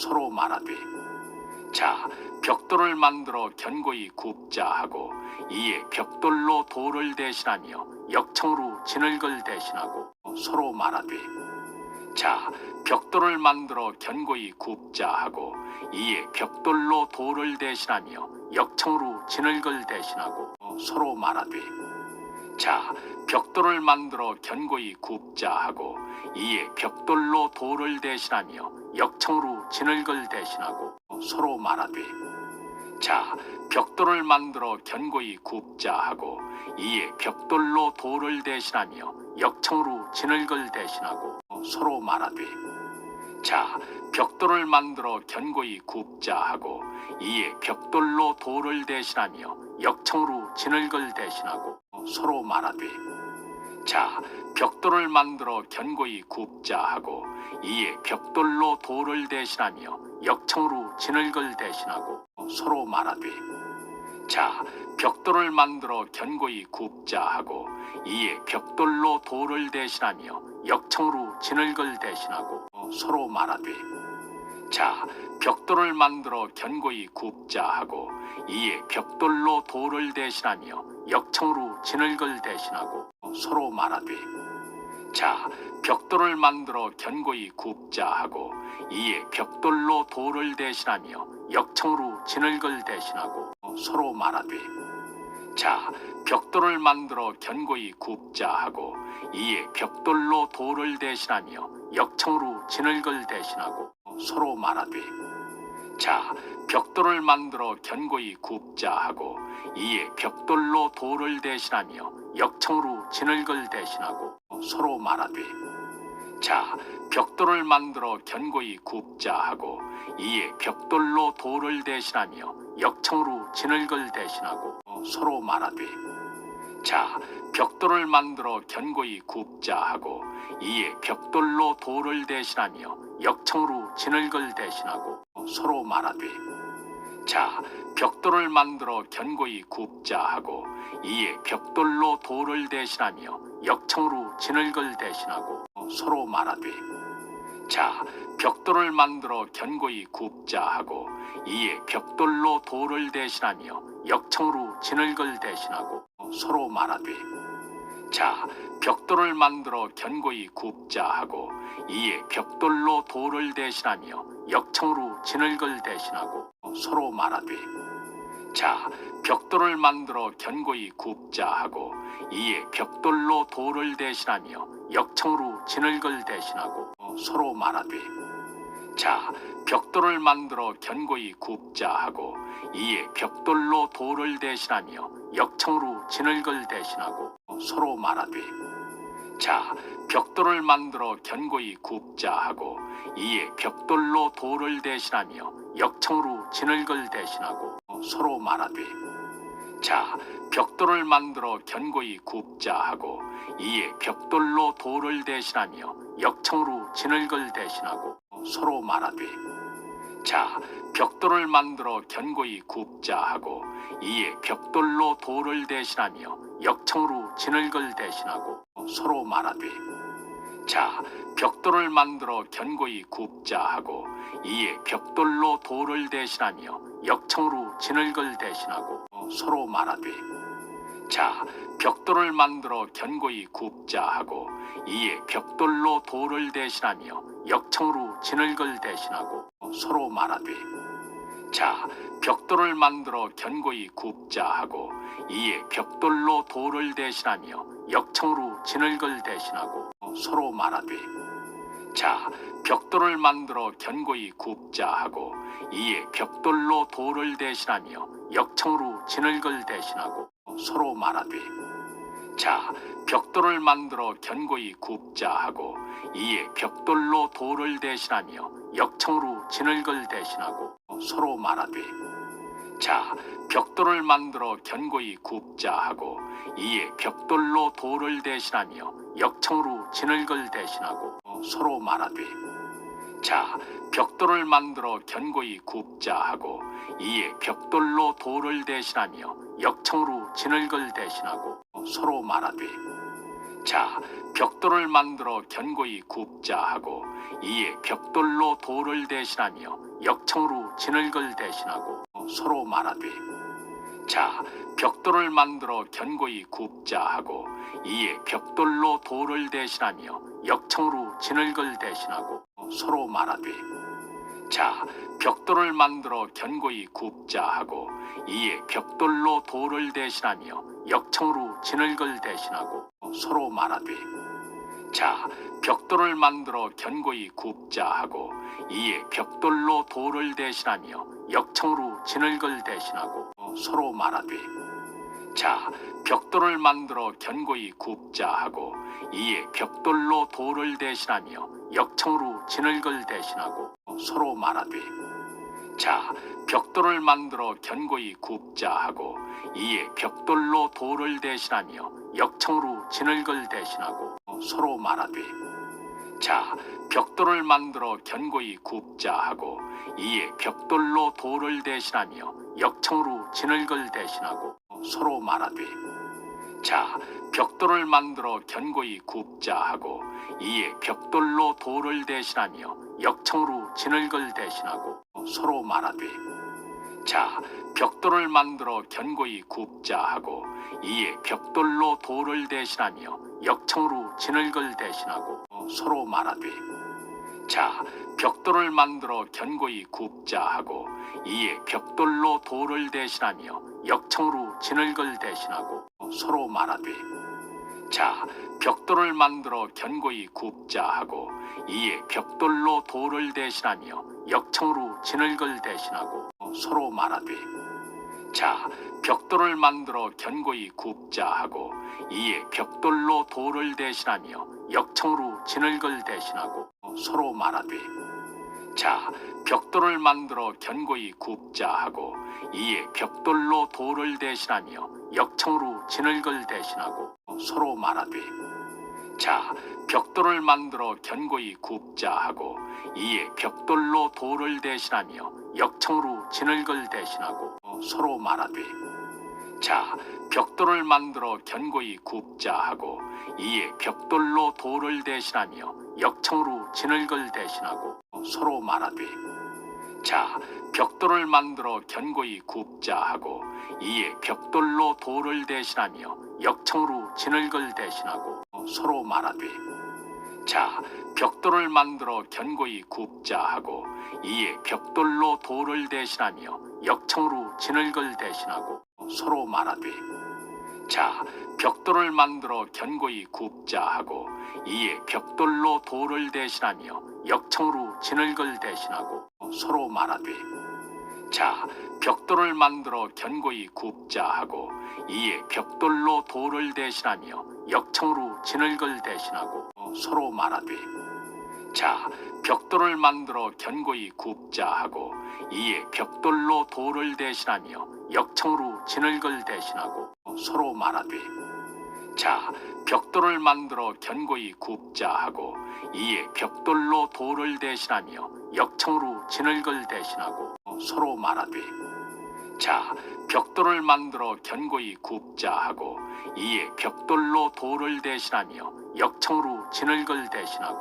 서로 말하되 자 벽돌을 만들어 견고히 굽자 하고 이에 벽돌로 돌을 대신하며 역청으로 진흙을 대신하고 서로 말하되 자 벽돌을 만들어 견고히 굽자 하고 이에 벽돌로 돌을 대신하며 역청으로 진흙을 대신하고 서로 말하되 자 벽돌을 만들어 견고히 굽자 하고 이에 벽돌로 돌을 대신하며 역청으로 진흙을 대신하고 서로 말하되 자 벽돌을 만들어 견고히 굽자 하고 이에 벽돌로 돌을 대신하며 역청으로 진흙을 대신하고 서로 말하되 자 벽돌을 만들어 견고히 굽자 하고 이에 벽돌로 돌을 대신하며 역청으로 진흙을 대신하고 서로 말하되 자 벽돌을 만들어 견고히 굽자 하고 이에 벽돌로 돌을 대신하며 역청으로 진흙을 대신하고 서로 말하되 자 벽돌을 만들어 견고히 굽자 하고 이에 벽돌로 돌을 대신하며 역청으로 진흙을 대신하고 서로 말하되 자 벽돌을 만들어 견고히 굽자 하고 이에 벽돌로 돌을 대신하며 역청으로 진흙을 대신하고 서로 말하되 자 벽돌을 만들어 견고히 굽자 하고 이에 벽돌로 돌을 대신하며 역청으로 진흙을 대신하고 서로 말하되 자 벽돌을 만들어 견고히 굽자 하고 이에 벽돌로 돌을 대신하며 역청으로 진흙을 대신하고 서로 말하되 자 벽돌을 만들어 견고히 굽자 하고 이에 벽돌로 돌을 대신하며 역청으로 진흙을 대신하고 서로 말하되 자 벽돌을 만들어 견고히 굽자 하고 이에 벽돌로 돌을 대신하며 역청으로 진흙을 대신하고 서로 말하되 자 벽돌을 만들어 견고히 굽자 하고 이에 벽돌로 돌을 대신하며 역청으로 진흙을 대신하고 서로 말하되 자 벽돌을 만들어 견고히 굽자 하고 이에 벽돌로 돌을 대신하며 역청으로 진흙을 대신하고 서로 말하되 자 벽돌을 만들어 견고히 굽자 하고 이에 벽돌로 돌을 대신하며 역청으로 진흙을 대신하고 서로 말하되 자 벽돌을 만들어 견고히 굽자 하고 이에 벽돌로 돌을 대신하며 역청으로 진흙을 대신하고 서로 말하되 자 벽돌을 만들어 견고히 굽자 하고 이에 벽돌로 돌을 대신하며 역청으로 진흙을 대신하고 서로 말하되 자 벽돌을 만들어 견고히 굽자 하고 이에 벽돌로 돌을 대신하며 역청으로 진흙을 대신하고 서로 말하되 자 벽돌을 만들어 견고히 굽자 하고 이에 벽돌로 돌을 대신하며 역청으로 진흙을 대신하고 서로 말하되 자 벽돌을 만들어 견고히 굽자 하고 이에 벽돌로 돌을 대신하며 역청으로 진흙을 대신하고 서로 말하되 자 벽돌을 만들어 견고히 굽자 하고 이에 벽돌로 돌을 대신하며 역청으로 진흙을 대신하고 서로 말하되 자 벽돌을 만들어 견고히 굽자 하고 이에 벽돌로 돌을 대신하며 역청으로 진흙을 대신하고 서로 말하되 자 벽돌을 만들어 견고히 굽자 하고 이에 벽돌로 돌을 대신하며 역청으로 진흙을 대신하고 서로 말하되 자 벽돌을 만들어 견고히 굽자 하고 이에 벽돌로 돌을 대신하며 역청으로 진흙을 대신하고 서로 말하되 자 벽돌을 만들어 견고히 굽자 하고 이에 벽돌로 돌을 대신하며 역청으로 진흙을 대신하고 서로 말하되 자 벽돌을 만들어 견고히 굽자 하고 이에 벽돌로 돌을 대신하며 역청으로 진흙을 대신하고 서로 말하되 자 벽돌을 만들어 견고히 굽자 하고 이에 벽돌로 돌을 대신하며 역청으로 진흙을 대신하고 서로 말하되 자 벽돌을 만들어 견고히 굽자 하고 이에 벽돌로 돌을 대신하며 역청으로 진흙을 대신하고 서로 말하되 자 벽돌을 만들어 견고히 굽자 하고 이에 벽돌로 돌을 대신하며 역청으로 진흙을 대신하고 서로 말하되 자 벽돌을 만들어 견고히 굽자 하고 이에 벽돌로 돌을 대신하며 역청으로 진흙을 대신하고 서로 말하되 자 벽돌을 만들어 견고히 굽자 하고 이에 벽돌로 돌을 대신하며 역청으로 진흙을 대신하고 서로 말하되 자 벽돌을 만들어 견고히 굽자 하고 이에 벽돌로 돌을 대신하며 역청으로 진흙을 대신하고 서로 말하되 자 벽돌을 만들어 견고히 굽자 하고 이에 벽돌로 돌을 대신하며 역청으로 진흙을 대신하고 서로 말하되 자 벽돌을 만들어 견고히 굽자 하고 이에 벽돌로 돌을 대신하며 역청으로 진흙을 대신하고 서로 말하되 자 벽돌을 만들어 견고히 굽자 하고 이에 벽돌로 돌을 대신하며 역청으로 진흙을 대신하고 서로 말하되 자 벽돌을 만들어 견고히 굽자 하고 이에 벽돌로 돌을 대신하며 역청으로 진흙을 대신하고 서로 말하되 자 벽돌을 만들어 견고히 굽자 하고 이에 벽돌로 돌을 대신하며 역청으로 진흙을 대신하고 서로 말하되 자 벽돌을 만들어 견고히 굽자 하고 이에 벽돌로 돌을 대신하며 역청으로 진흙을 대신하고 서로 말하되 자 벽돌을 만들어 견고히 굽자 하고 이에 벽돌로 돌을 대신하며 역청으로 진흙을 대신하고 서로 말하되 자 벽돌을 만들어 견고히 굽자 하고 이에 벽돌로 돌을 대신하며 역청으로 진흙을 대신 서로 말하되 자 벽돌을 만들어 견고히 굽자 하고 이에 벽돌로 돌을 대신하며 역청으로 진흙을 대신하고 서로 말하되 자 벽돌을 만들어 견고히 굽자 하고 이에 벽돌로 돌을 대신하며 역청으로 진흙을 대신하고 서로 말하되 자 벽돌을 만들어 견고히 굽자 하고 이에 벽돌로 돌을 대신하며 역청으로 진흙을 대신하고 서로 말하되 자 벽돌을 만들어 견고히 굽자 하고 이에 벽돌로 돌을 대신하며 역청으로 진흙을 대신하고 서로 말하되 자 벽돌을 만들어 견고히 굽자 하고 이에 벽돌로 돌을 대신하며 역청으로 진흙을 대신하고 서로 말하되 자 벽돌을 만들어 견고히 굽자 하고 이에 벽돌로 돌을 대신하며 역청으로 진흙을 대신하고 서로 말하되 자 벽돌을 만들어 견고히 굽자 하고 이에 벽돌로 돌을 대신하며 역청으로 진흙을 대신하고 서로 말하되 자 벽돌을 만들어 견고히 굽자 하고 이에 벽돌로 돌을 대신하며 역청으로 진흙을 대신하고 서로 말하되 자 벽돌을 만들어 견고히 굽자 하고 이에 벽돌로 돌을 대신하며 역청으로 진흙을 대신하고 서로 말하되 자 벽돌을 만들어 견고히 굽자 하고 이에 벽돌로 돌을 대신하며 역청으로 진흙을 대신하고